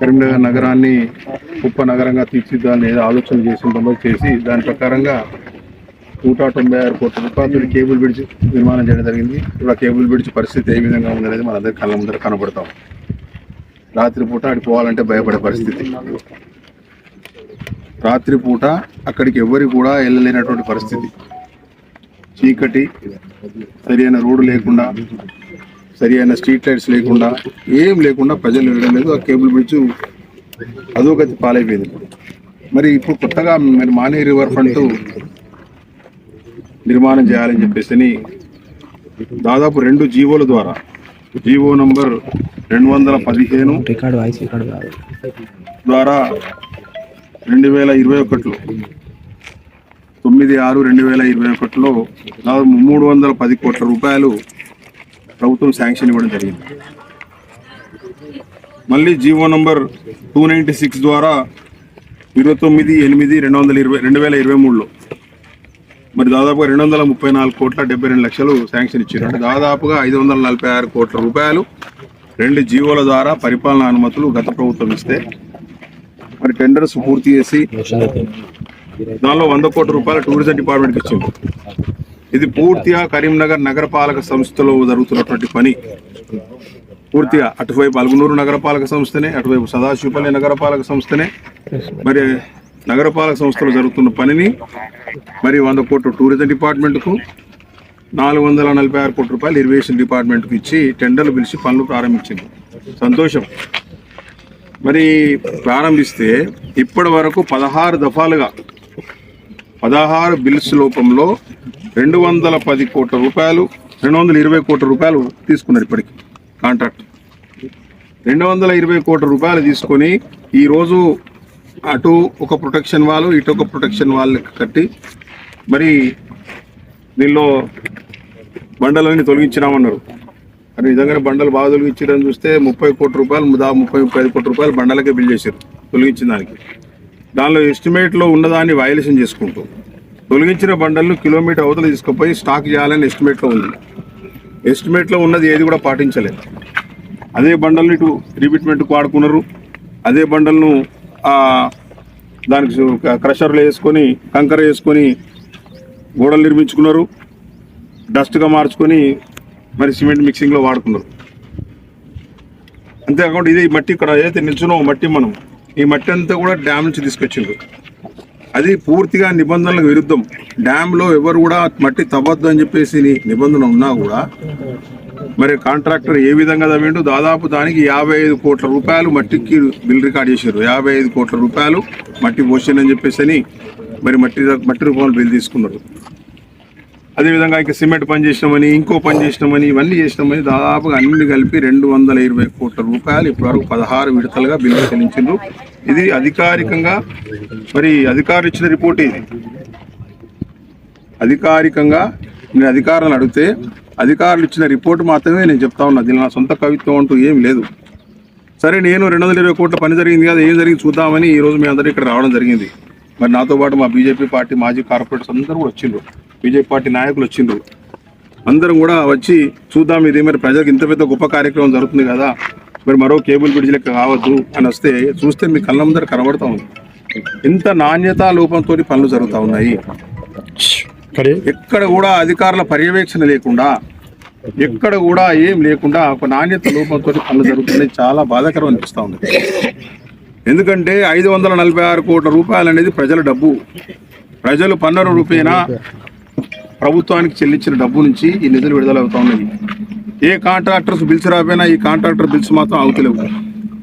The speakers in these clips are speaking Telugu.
కరీంనగర్ నగరాన్ని గొప్ప నగరంగా తీర్చిద్దాలని ఏదో ఆలోచన చేసిందో చేసి దాని ప్రకారంగా నూట తొంభై ఆరు కోట్ల రూపాయలు కేబుల్ బ్రిడ్జ్ నిర్మాణం చేయడం జరిగింది. ఇప్పుడు ఆ కేబుల్ బ్రిడ్జ్ పరిస్థితి ఏ విధంగా ఉందనేది మన అందరి కళ్ళ ముందర కనబడతాం రాత్రిపూట అటు పోవాలంటే భయపడే పరిస్థితి. రాత్రిపూట అక్కడికి ఎవరు కూడా వెళ్ళలేనటువంటి పరిస్థితి. చీకటి సరైన రోడ్డు లేకుండా సరి అయిన స్ట్రీట్ లైట్స్ లేకుండా ఏం లేకుండా ప్రజలు వెళ్ళడం లేదు. ఆ కేబుల్ బ్రిడ్జ్ అధోగతి పాలైపోయింది. ఇప్పుడు మరి ఇప్పుడు కొత్తగా మరి మానే రివర్ ఫ్రంట్ నిర్మాణం చేయాలని చెప్పేసి దాదాపు రెండు జీవోల ద్వారా జీవో నంబర్ రెండు వందల పదిహేను ద్వారా రెండు వేల ఇరవై ఒకటిలో తొమ్మిది ఆరు రెండు వేల ఇరవై ఒకటిలో దాదాపు మూడు వందల పది కోట్ల రూపాయలు ప్రభుత్వం శాంక్షన్ ఇవ్వడం జరిగింది. మళ్ళీ GO number two ninety six ద్వారా ఇరవై తొమ్మిది ఎనిమిది రెండు వందల ఇరవై రెండు వేల ఇరవై మూడులో మరి దాదాపుగా రెండు వందల ముప్పై నాలుగు కోట్ల డెబ్బై రెండు లక్షలు శాంక్షన్ ఇచ్చారు. అంటే దాదాపుగా ఐదు వందల నలభై ఆరు కోట్ల రూపాయలు రెండు జీవోల ద్వారా పరిపాలనా అనుమతులు గత ప్రభుత్వం ఇస్తే మరి టెండర్స్ పూర్తి చేసి దానిలో వంద కోట్ల రూపాయల టూరిజం డిపార్ట్మెంట్కి ఇచ్చింది. ఇది పూర్తిగా కరీంనగర్ నగరపాలక సంస్థలో జరుగుతున్నటువంటి పని. పూర్తిగా అటువైపు అలుగునూరు నగరపాలక సంస్థనే అటువైపు సదాశివపల్లి నగరపాలక సంస్థనే. మరి నగరపాలక సంస్థలో జరుగుతున్న పనిని మరి వంద కోట్ల టూరిజం డిపార్ట్మెంట్కు నాలుగు వందల నలభై ఆరు కోట్ల రూపాయలు ఇరిగేషన్ డిపార్ట్మెంట్కు ఇచ్చి టెండర్లు పిలిచి పనులు ప్రారంభించింది. సంతోషం. మరి ప్రారంభిస్తే ఇప్పటి వరకు పదహారు దఫాలుగా పదహారు బిల్స్ లోపంలో రెండు వందల పది కోట్ల రూపాయలు రెండు వందల ఇరవై కోట్ల రూపాయలు తీసుకున్నారు ఇప్పటికి కాంట్రాక్ట్. రెండు వందల ఇరవై కోట్ల రూపాయలు తీసుకొని ఈరోజు అటు ఒక ప్రొటెక్షన్ వాళ్ళు ఇటు ఒక ప్రొటెక్షన్ వాళ్ళు కట్టి మరి దీనిలో బండలన్నీ తొలగించినామన్నారు. మరి నిజంగానే బండలు బాగా తొలగించడం చూస్తే ముప్పై కోట్ల రూపాయలు దా ముప్పై ముప్పై ఐదు కోట్ల రూపాయలు బండలకే బిల్ చేశారు తొలగించిన దానికి. దానిలో ఎస్టిమేట్లో ఉన్నదాన్ని వయలేషన్ చేసుకుంటూ. తొలగించిన బండలను కిలోమీటర్ అవతల తీసుకుపోయి స్టాక్ చేయాలని ఎస్టిమేట్లో ఉంది. ఎస్టిమేట్లో ఉన్నది ఏది కూడా పాటించలేదు. అదే బండల్ని ఇటు రీబిట్మెంట్కు వాడుకున్నారు. అదే బండలను దానికి క్రషర్లు వేసుకొని కంకర వేసుకొని గోడలు నిర్మించుకున్నారు. డస్ట్గా మార్చుకొని మరి సిమెంట్ మిక్సింగ్లో వాడుకున్నారు. అంతేకాకుండా ఇది మట్టి ఇక్కడ ఏదైతే నిల్చున్నామో మట్టి మనం ఈ మట్టి అంతా కూడా డ్యామ్ నుంచి తీసుకొచ్చిండ్రు. అది పూర్తిగా నిబంధనలకు విరుద్ధం. డ్యాంలో ఎవరు కూడా మట్టి తవ్వద్దు అని చెప్పేసి నిబంధన ఉన్నా కూడా మరి కాంట్రాక్టర్ ఏ విధంగా తవ్విండు దాదాపు దానికి యాభై ఐదు కోట్ల రూపాయలు మట్టికి బిల్ రికార్డ్ చేశారు. యాభై ఐదు కోట్ల రూపాయలు మట్టి పోషన్ అని చెప్పేసి అని మరి మట్టి మట్టి రూపంలో బిల్ తీసుకున్నారు. అదేవిధంగా ఇంకా సిమెంట్ పని చేసినామని ఇంకో పని చేసినామని ఇవన్నీ చేసినామని దాదాపుగా అన్ని కలిపి రెండు వందల ఇరవై కోట్ల రూపాయలు ఇప్పటివరకు పదహారు విడతలుగా బిల్లు చెల్లించారు ఇది అధికారికంగా మరి అధికారులు ఇచ్చిన రిపోర్ట్ ఇది. అధికారికంగా నేను అధికారులను అడిగితే అధికారులు ఇచ్చిన రిపోర్ట్ మాత్రమే నేను చెప్తా ఉన్నా. దీని నా సొంత కవిత్వం అంటూ ఏం లేదు. సరే నేను రెండు వందల ఇరవై కోట్ల పని జరిగింది కదా ఏం జరిగింది చూద్దామని ఈ రోజు మీ ఇక్కడ రావడం జరిగింది. మరి నాతో పాటు మా బీజేపీ పార్టీ మాజీ కార్పొరేటర్స్ అందరూ కూడా వచ్చిండ్రు. బీజేపీ పార్టీ నాయకులు వచ్చిండ్రు. అందరం కూడా వచ్చి చూద్దాం ఇది మరి ప్రజలకు ఇంత పెద్ద గొప్ప కార్యక్రమం జరుగుతుంది కదా. మరి మరో కేబుల్ బ్రిడ్జ్ లెక్క కావద్దు అని వస్తే చూస్తే మీ కళ్ళ ముందర కనబడతా ఉంది. ఇంత నాణ్యత లోపంతో పనులు జరుగుతూ ఉన్నాయి. ఎక్కడ కూడా అధికారుల పర్యవేక్షణ లేకుండా ఎక్కడ కూడా ఏం లేకుండా ఒక నాణ్యత లోపంతో పనులు జరుగుతున్నాయి. చాలా బాధాకరం అనిపిస్తూ ఉంది. ఎందుకంటే ఐదు వందల నలభై ఆరు కోట్ల రూపాయలు అనేది ప్రజల డబ్బు. ప్రజలు పన్నెండు రూపేనా ప్రభుత్వానికి చెల్లించిన డబ్బు నుంచి ఈ నిధులు విడుదల అవుతా ఉన్నాయి ఏ కాంట్రాక్టర్స్ బిల్స్ రాపోయినా ఈ కాంట్రాక్టర్ బిల్స్ మాత్రం అవుతలేవు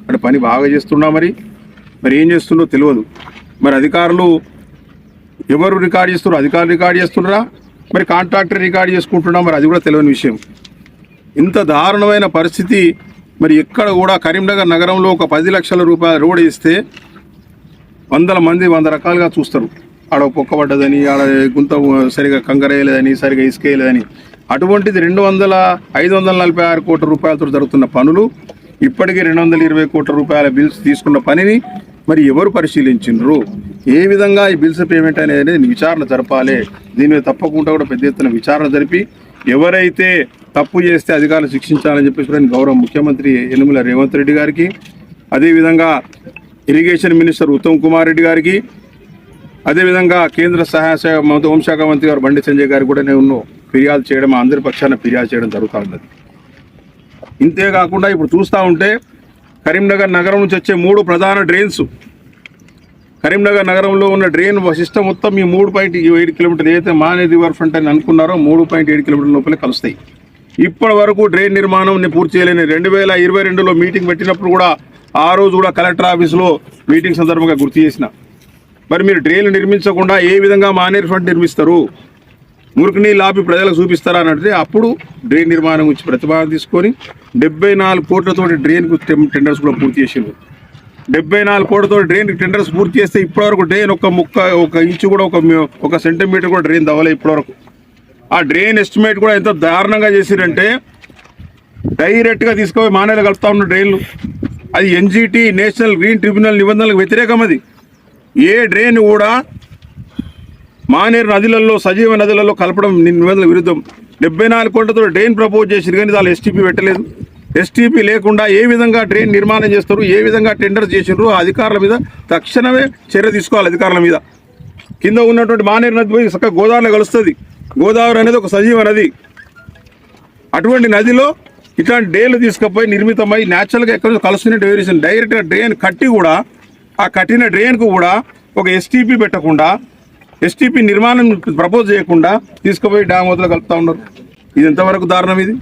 అంటే పని బాగా చేస్తున్నా మరి. మరి ఏం చేస్తుండో తెలియదు. మరి అధికారులు ఎవరు రికార్డ్ చేస్తున్నారు? అధికారులు రికార్డ్ చేస్తున్నారా? మరి కాంట్రాక్టర్ రికార్డ్ చేసుకుంటున్నా మరి అది కూడా తెలియని విషయం. ఇంత దారుణమైన పరిస్థితి మరి ఎక్కడ కూడా కరీంనగర్ నగరంలో ఒక పది లక్షల రూపాయల రోడ్ వేస్తే వందల మంది వంద రకాలుగా చూస్తారు. ఆడ పొక్కబడ్డదని ఆడ గుంత సరిగా కంకరేయలేదని సరిగా ఇసుకేయలేదని. అటువంటిది రెండు వందల ఐదు వందల నలభై ఆరు కోట్ల రూపాయలతో జరుగుతున్న పనులు ఇప్పటికీ రెండు వందల ఇరవై కోట్ల రూపాయల బిల్స్ తీసుకున్న పనిని మరి ఎవరు పరిశీలించిండ్రు ఏ విధంగా ఈ బిల్స్ పేమెంట్ అనేది విచారణ జరపాలి? దీని మీద తప్పకుండా కూడా పెద్ద ఎత్తున విచారణ జరిపి ఎవరైతే తప్పు చేస్తే అధికారులు శిక్షించాలని చెప్పేసి కూడా గౌరవ ముఖ్యమంత్రి యనుమల రేవంత్ రెడ్డి గారికి అదేవిధంగా ఇరిగేషన్ మినిస్టర్ ఉత్తమ్ కుమార్ రెడ్డి గారికి అదేవిధంగా కేంద్ర సహాయ శాఖ మంత్రి హోంశాఖ మంత్రి గారు బండి సంజయ్ గారికి కూడా నేను ఫిర్యాదు చేయడం మా అందరి పక్షాన ఫిర్యాదు చేయడం జరుగుతూ ఉన్నది. ఇంతే కాకుండా ఇప్పుడు చూస్తూ ఉంటే కరీంనగర్ నగరం నుంచి వచ్చే మూడు ప్రధాన డ్రైన్స్ కరీంనగర్ నగరంలో ఉన్న డ్రైన్ సిస్టమ్ మొత్తం ఈ మూడు పాయింట్ ఏడు కిలోమీటర్లు ఏదైతే మానేది రివర్ ఫ్రంట్ అని అనుకున్నారో మూడు పాయింట్ ఏడు కిలోమీటర్ల లోపలే కలుస్తాయి. ఇప్పటి వరకు డ్రైన్ నిర్మాణం పూర్తి చేయలేని రెండు వేల ఇరవై రెండులో మీటింగ్ పెట్టినప్పుడు కూడా ఆ రోజు కూడా కలెక్టర్ ఆఫీస్లో మీటింగ్ సందర్భంగా గుర్తు చేసిన. మరి మీరు డ్రైన్లు నిర్మించకుండా ఏ విధంగా మానేరు ఫండ్ నిర్మిస్తారు? మురికి నీళ్ళు ఆపి ప్రజలకు చూపిస్తారా అని అంటే అప్పుడు డ్రైన్ నిర్మాణం గురించి ప్రతిపాదన తీసుకొని డెబ్బై నాలుగు కోట్లతోటి డ్రైన్కు టెండర్స్ కూడా పూర్తి చేసింది డెబ్బై నాలుగు కోట్లతో డ్రైన్ టెండర్స్ పూర్తి చేస్తే ఇప్పటివరకు డ్రైన్ ఒక ముక్క ఒక ఇంచు కూడా ఒక ఒక సెంటీమీటర్ కూడా డ్రైన్ దవ్వలే ఇప్పటివరకు. ఆ డ్రైన్ ఎస్టిమేట్ కూడా ఎంత దారుణంగా చేసిరంటే డైరెక్ట్గా తీసుకుపోయి మానేలు కలుపుతా ఉన్న డ్రైన్లు. అది ఎన్జిటి నేషనల్ గ్రీన్ ట్రిబ్యునల్ నిబంధనలకు వ్యతిరేకం అది. ఏ డ్రైన్ కూడా మానేరు నదులలో సజీవ నదులలో కలపడం నిబంధనల విరుద్ధం. డెబ్బై నాలుగు కోట్లతో డ్రైన్ ప్రపోజ్ చేసిరు కానీ దాని ఎస్టీపీ పెట్టలేదు. ఎస్టీపీ లేకుండా ఏ విధంగా డ్రైన్ నిర్మాణం చేస్తారు ఏ విధంగా టెండర్ చేసిండ్రు ఆ అధికారుల మీద తక్షణమే చర్య తీసుకోవాలి అధికారుల మీద. కింద ఉన్నటువంటి మానేరు నది పోయి చక్కగా గోదావరిలో కలుస్తుంది. గోదావరి అనేది ఒక సజీవ నది. అటువంటి నదిలో ఇట్లాంటి డేలు తీసుకుపోయి నిర్మితమై న్యాచురల్గా ఎక్కడ కలుస్తున్నట్టు వేరేషన్ డైరెక్ట్గా డ్రైన్ కట్టి కూడా ఆ కట్టిన డ్రైన్కు కూడా ఒక ఎస్టీపీ పెట్టకుండా ఎస్టీపీ నిర్మాణం ప్రపోజ్ చేయకుండా తీసుకుపోయి డ్యామ్ వద్దలు కలుపుతా ఉన్నారు. ఇది ఎంతవరకు దారుణం ఇది?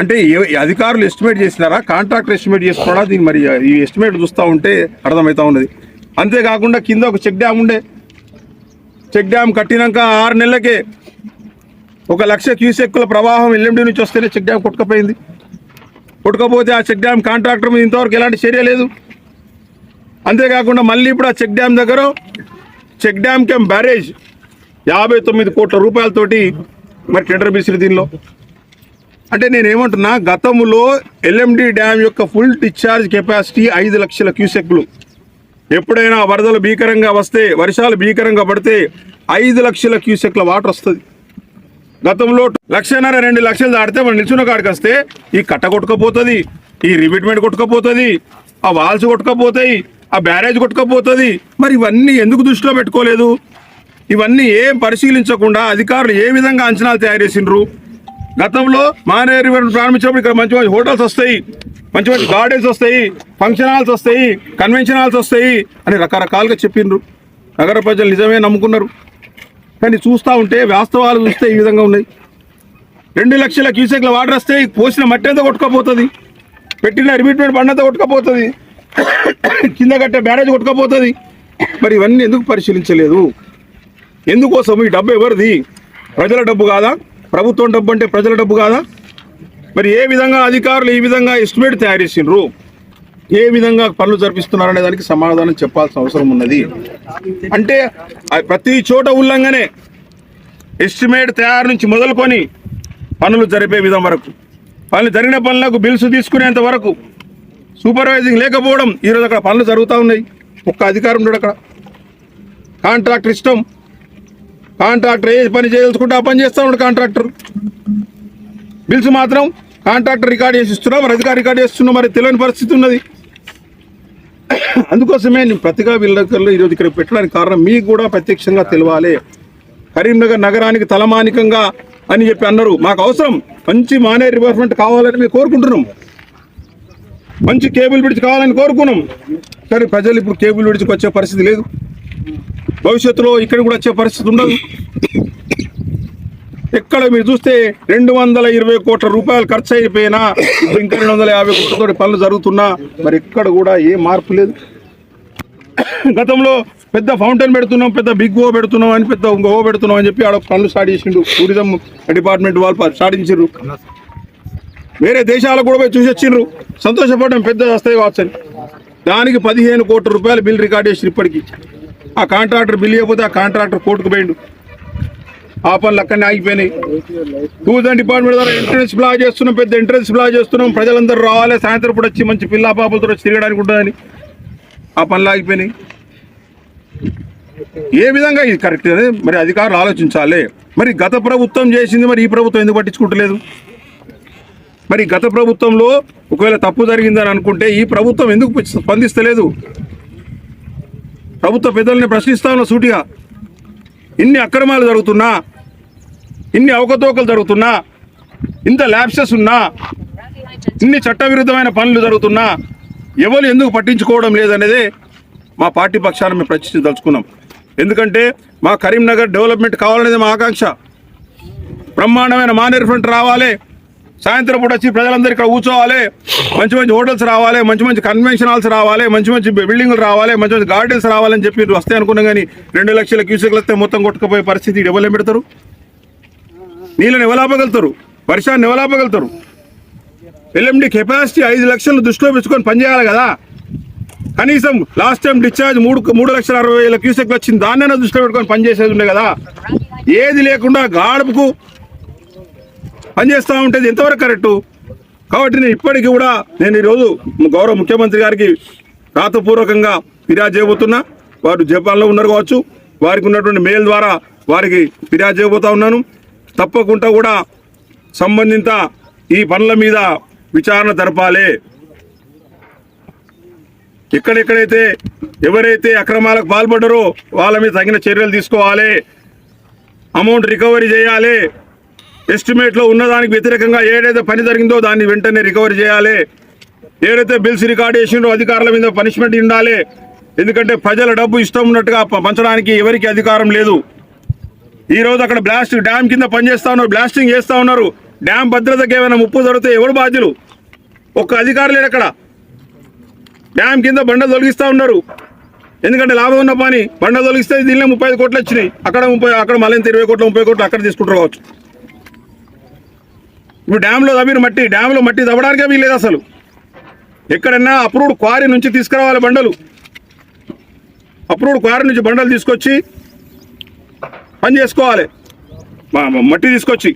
అంటే అధికారులు ఎస్టిమేట్ చేసినారా? కాంట్రాక్టర్ ఎస్టిమేట్ చేసుకోవడా దీన్ని మరి ఈ ఎస్టిమేట్ చూస్తూ ఉంటే అర్థమవుతా ఉన్నది. అంతేకాకుండా కింద ఒక చెక్ డ్యామ్ ఉండే. చెక్ డ్యామ్ కట్టినాక ఆరు నెలలకే ఒక లక్ష క్యూసెక్కుల ప్రవాహం ఎల్ఎండి నుంచి వస్తేనే చెక్ డ్యామ్ కొట్టుకపోయింది. కొట్టుకపోతే ఆ చెక్ డ్యామ్ కాంట్రాక్టర్ మీద ఇంతవరకు ఎలాంటి చర్య లేదు. అంతేకాకుండా మళ్ళీ ఇప్పుడు ఆ చెక్ డ్యామ్ దగ్గర చెక్ డ్యామ్ కెమ్ బ్యారేజ్ యాభై తొమ్మిది కోట్ల రూపాయలతోటి మరి టెండర్ బీసీలు దీనిలో. అంటే నేను ఏమంటున్నా గతంలో ఎల్ఎండి డ్యామ్ యొక్క ఫుల్ డిశ్చార్జ్ కెపాసిటీ ఐదు లక్షల క్యూసెక్లు ఎప్పుడైనా వరదలు భీకరంగా వస్తే వర్షాలు భీకరంగా పడితే ఐదు లక్షల క్యూసెక్ల వాటర్ వస్తుంది. గతంలో లక్షన్నర రెండు లక్షలు దాటితే మనం నిల్చున్న కాడికి వస్తే ఈ కట్ట కొట్టుకపోతుంది ఈ రిమిట్మెంట్ కొట్టుకపోతుంది ఆ వాల్స్ కొట్టుకపోతాయి ఆ బ్యారేజ్ కొట్టుకపోతుంది. మరి ఇవన్నీ ఎందుకు దృష్టిలో పెట్టుకోలేదు? ఇవన్నీ ఏం పరిశీలించకుండా అధికారులు ఏ విధంగా అంచనాలు తయారు చేసిండ్రు? గతంలో మానేరు ప్రారంభించినప్పుడు ఇక్కడ మంచి మంచి హోటల్స్ వస్తాయి. మంచి మంచి గార్డెన్స్ వస్తాయి. ఫంక్షన్ హాల్స్ వస్తాయి. కన్వెన్షన్ హాల్స్ వస్తాయి అని రకరకాలుగా చెప్పిండ్రు. నగర ప్రజలు నిజమే నమ్ముకున్నారు. కానీ చూస్తూ ఉంటే వాస్తవాలు చూస్తే ఈ విధంగా ఉన్నాయి. రెండు లక్షల క్యూసెక్ల వాటర్ వస్తే పోసిన మట్టి అంతా కొట్టుకపోతుంది. పెట్టిన రిమిట్మెంట్ పండంతా కొట్టుకపోతుంది. కింద కట్టే బ్యారేజ్ కొట్టుకపోతుంది. మరి ఇవన్నీ ఎందుకు పరిశీలించలేదు? ఎందుకోసం ఈ డబ్బు ఎవరిది? ప్రజల డబ్బు కాదా? ప్రభుత్వం డబ్బు అంటే ప్రజల డబ్బు కాదా? మరి ఏ విధంగా అధికారులు ఈ విధంగా ఎస్టిమేట్ తయారు చేసిండ్రు? ఏ విధంగా పనులు జరిపిస్తున్నారనే దానికి సమాధానం చెప్పాల్సిన అవసరం ఉన్నది. అంటే ప్రతి చోట ఉల్లంఘనే. ఎస్టిమేట్ తయారు నుంచి మొదలుకొని పనులు జరిపే విధం వరకు. పనులు జరిగిన పనులకు బిల్స్ తీసుకునేంత వరకు. సూపర్వైజింగ్ లేకపోవడం ఈరోజు అక్కడ పనులు జరుగుతూ ఉన్నాయి. ఒక్క అధికారం ఉండడు అక్కడ. కాంట్రాక్టర్ ఇష్టం కాంట్రాక్టర్ ఏ పని చేయదలుచుకుంటే ఆ పని చేస్తా ఉన్నాడు కాంట్రాక్టర్. బిల్స్ మాత్రం కాంట్రాక్టర్ రికార్డ్ చేసి ఇస్తున్నాం మరి అధికారి రికార్డ్ చేస్తున్నాం మరి తెలియని పరిస్థితి ఉన్నది. అందుకోసమే నేను ప్రతిగా విలేకరులు ఈరోజు ఇక్కడ పెట్టడానికి కారణం మీకు కూడా ప్రత్యక్షంగా తెలవాలి. కరీంనగర్ నగరానికి తలమానికంగా అని చెప్పి అన్నారు. మాకు అవసరం మంచి మానే రివర్స్మెంట్ కావాలని మేము కోరుకుంటున్నాం. మంచి కేబుల్ బ్రిడ్జ్ కావాలని కోరుకున్నాం. కానీ ప్రజలు ఇప్పుడు కేబుల్ బ్రిడ్జ్కి వచ్చే పరిస్థితి లేదు. భవిష్యత్తులో ఇక్కడ కూడా వచ్చే పరిస్థితి ఉండదు. ఎక్కడ మీరు చూస్తే రెండు వందల ఇరవై కోట్ల రూపాయలు ఖర్చు అయిపోయినా ఇంకా రెండు వందల యాభై కోట్లతో పనులు జరుగుతున్నా మరి ఎక్కడ కూడా ఏ మార్పు లేదు. గతంలో పెద్ద ఫౌంటైన్ పెడుతున్నాం పెద్ద బిగ్ ఓ పెడుతున్నాం అని పెద్ద ఇంకో ఓ పెడుతున్నాం అని చెప్పి ఆడ పనులు స్టార్ట్ చేసిండు. టూరిజం డిపార్ట్మెంట్ వాళ్ళు స్టార్ట్ చేసిండ్రు. వేరే దేశాలకు కూడా పోయి చూసి వచ్చిండ్రు. సంతోషపడడం పెద్ద వస్తాయి కావచ్చు దానికి పదిహేను కోట్ల రూపాయలు బిల్ రికార్డ్ చేసి ఇప్పటికి. ఆ కాంట్రాక్టర్ బిల్ ఇవ్వకపోతే ఆ కాంట్రాక్టర్ కోర్టుకు పోయిండు. ఆ పనులు అక్కడనే ఆగిపోయినాయి. టూరిజం డిపార్ట్మెంట్ ద్వారా ఎంట్రెన్స్ బ్లాక్ చేస్తున్నాం పెద్ద ఎంట్రెన్స్ బ్లాక్ చేస్తున్నాం. ప్రజలందరూ రావాలి సాయంత్రం పూట వచ్చి మంచి పిల్ల పాపలతో వచ్చి తిరగడానికి ఉంటుందని ఆ పనులు ఆగిపోయినాయి. ఏ విధంగా ఇది కరెక్ట్ అనేది మరి అధికారులు ఆలోచించాలి. మరి గత ప్రభుత్వం చేసింది మరి ఈ ప్రభుత్వం ఎందుకు పట్టించుకుంటలేదు? మరి గత ప్రభుత్వంలో ఒకవేళ తప్పు జరిగిందని అనుకుంటే ఈ ప్రభుత్వం ఎందుకు స్పందిస్తలేదు? ప్రభుత్వ పెద్దల్ని ప్రశ్నిస్తా ఉన్న సూటిగా. ఇన్ని అక్రమాలు జరుగుతున్నా ఇన్ని అవకతవకలు జరుగుతున్నా ఇంత ల్యాప్సెస్ ఉన్నా ఇన్ని చట్టవిరుద్ధమైన పనులు జరుగుతున్నా ఎవరు ఎందుకు పట్టించుకోవడం లేదనేదే మా పార్టీ పక్షాన మేము ప్రశ్నించదలుచుకున్నాం ఎందుకంటే మా కరీంనగర్ డెవలప్మెంట్ కావాలనేది మా ఆకాంక్ష. బ్రహ్మాండమైన మానేర్ ఫ్రంట్ రావాలి. సాయంత్రం పూట వచ్చి ప్రజలందరూ ఇక్కడ కూర్చోవాలి. మంచి మంచి హోటల్స్ రావాలి మంచి మంచి కన్వెన్షన్ హాల్స్ రావాలి మంచి మంచి బిల్డింగ్లు రావాలి మంచి మంచి గార్డెన్స్ రావాలని చెప్పి వస్తే అనుకున్నాం కానీ రెండు లక్షల క్యూసెక్లు వస్తే మొత్తం కొట్టుకుపోయే పరిస్థితి ఎవరు పెడతారు నీళ్ళని ఎవలాపగలుగుతారు వర్షాన్ని ఎవలాపగలుగుతారు ఎల్ఎండి కెపాసిటీ ఐదు లక్షలు దృష్టిలో పెంచుకొని పనిచేయాలి కదా. కనీసం లాస్ట్ టైం డిశ్చార్జ్ మూడు మూడు లక్షల అరవై వేల క్యూసెక్ వచ్చింది దాన్నైనా దృష్టిలో పెట్టుకొని పనిచేసేది ఉండే కదా. ఏది లేకుండా గాడుపుకు పనిచేస్తూ ఉంటుంది ఎంతవరకు కరెక్టు కాబట్టి నేను ఇప్పటికీ కూడా నేను ఈరోజు గౌరవ ముఖ్యమంత్రి గారికి రాతపూర్వకంగా ఫిర్యాదు చేయబోతున్నా. వారు జపాన్లో ఉన్నారు కావచ్చు. వారికి ఉన్నటువంటి మెయిల్ ద్వారా వారికి ఫిర్యాదు చేయబోతా ఉన్నాను. తప్పకుండా కూడా సంబంధిత ఈ పనుల మీద విచారణ జరపాలి. ఎక్కడెక్కడైతే ఎవరైతే అక్రమాలకు పాల్పడ్డారో వాళ్ళ మీద తగిన చర్యలు తీసుకోవాలి. అమౌంట్ రికవరీ చేయాలి. ఎస్టిమేట్లో ఉన్నదానికి వ్యతిరేకంగా ఏదైతే పని జరిగిందో దాన్ని వెంటనే రికవరీ చేయాలి. ఏదైతే బిల్స్ రికార్డ్ చేసిండో అధికారుల మీద పనిష్మెంట్ ఉండాలి. ఎందుకంటే ప్రజల డబ్బు ఇష్టం ఉన్నట్టుగా పంచడానికి ఎవరికి అధికారం లేదు. ఈ రోజు అక్కడ బ్లాస్ట్ డ్యామ్ కింద పనిచేస్తా ఉన్నారు బ్లాస్టింగ్ చేస్తూ ఉన్నారు. డ్యామ్ భద్రతకి ఏమైనా ముప్పు జరిగితే ఎవరు బాధ్యులు? ఒక్క అధికారులు లేరు అక్కడ. డ్యామ్ కింద బండలు తొలగిస్తూ ఉన్నారు. ఎందుకంటే లాభం ఉన్న పని. బండ తొలగిస్తే దీనిలో ముప్పై కోట్లు వచ్చినాయి. అక్కడ ముప్పై అక్కడ మళ్ళీ ఇరవై కోట్లు ముప్పై కోట్లు అక్కడ తీసుకుంటారు కావచ్చు. ఇప్పుడు డ్యామ్లో తవ్విన మట్టి డ్యామ్లో మట్టి తవ్వడానికే వీలేదు అసలు. ఎక్కడన్నా అప్రూవ్డ్ క్వారీ నుంచి తీసుకురావాలి బండలు. అప్రూవ్డ్ క్వారీ నుంచి బండలు తీసుకొచ్చి పని చేసుకోవాలి. మట్టి తీసుకొచ్చి.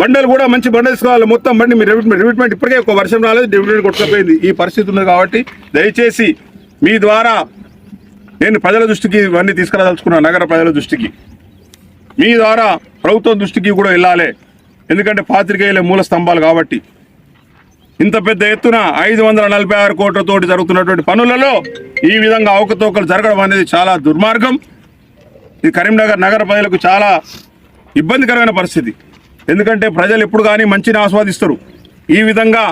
బండలు కూడా మంచి బండలు తీసుకోవాలి. మొత్తం బండి మీ రివిట్మెంట్ రివిట్మెంట్ ఇప్పటికే ఒక వర్షం రాలేదు రివిట్మెంట్ కొట్టుకుపోయింది. ఈ పరిస్థితి ఉంది కాబట్టి దయచేసి మీ ద్వారా నేను ప్రజల దృష్టికి ఇవన్నీ తీసుకురాదలుచుకున్నాను నగర ప్రజల దృష్టికి. మీ ద్వారా ప్రభుత్వం దృష్టికి కూడా వెళ్ళాలి. ఎందుకంటే పాత్రికేయుల మూల స్తంభాలు కాబట్టి. ఇంత పెద్ద ఎత్తున ఐదు వందల నలభై ఆరు కోట్లతోటి జరుగుతున్నటువంటి పనులలో ఈ విధంగా అవకతవకలు జరగడం అనేది చాలా దుర్మార్గం. ఇది కరీంనగర్ నగర ప్రజలకు చాలా ఇబ్బందికరమైన పరిస్థితి. ఎందుకంటే ప్రజలు ఎప్పుడు కానీ మంచిని ఆస్వాదిస్తారు. ఈ విధంగా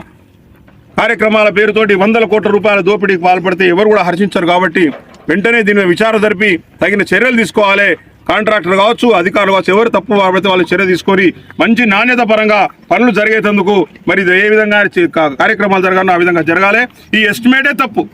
కార్యక్రమాల పేరుతోటి వందల కోట్ల రూపాయల దోపిడీకి పాల్పడితే ఎవరు కూడా హర్షించరు కాబట్టి వెంటనే దీని మీద విచారణ జరిపి తగిన చర్యలు తీసుకోవాలి. కాంట్రాక్టర్ కావచ్చు అధికారులు కావచ్చు ఎవరు తప్పు పడితే వాళ్ళు చర్య తీసుకొని మంచి నాణ్యత పరంగా పనులు జరిగేటందుకు మరి ఏ విధంగా కార్యక్రమాలు జరగాలో ఆ విధంగా జరగాలి. ఈ ఎస్టిమేటే తప్పు.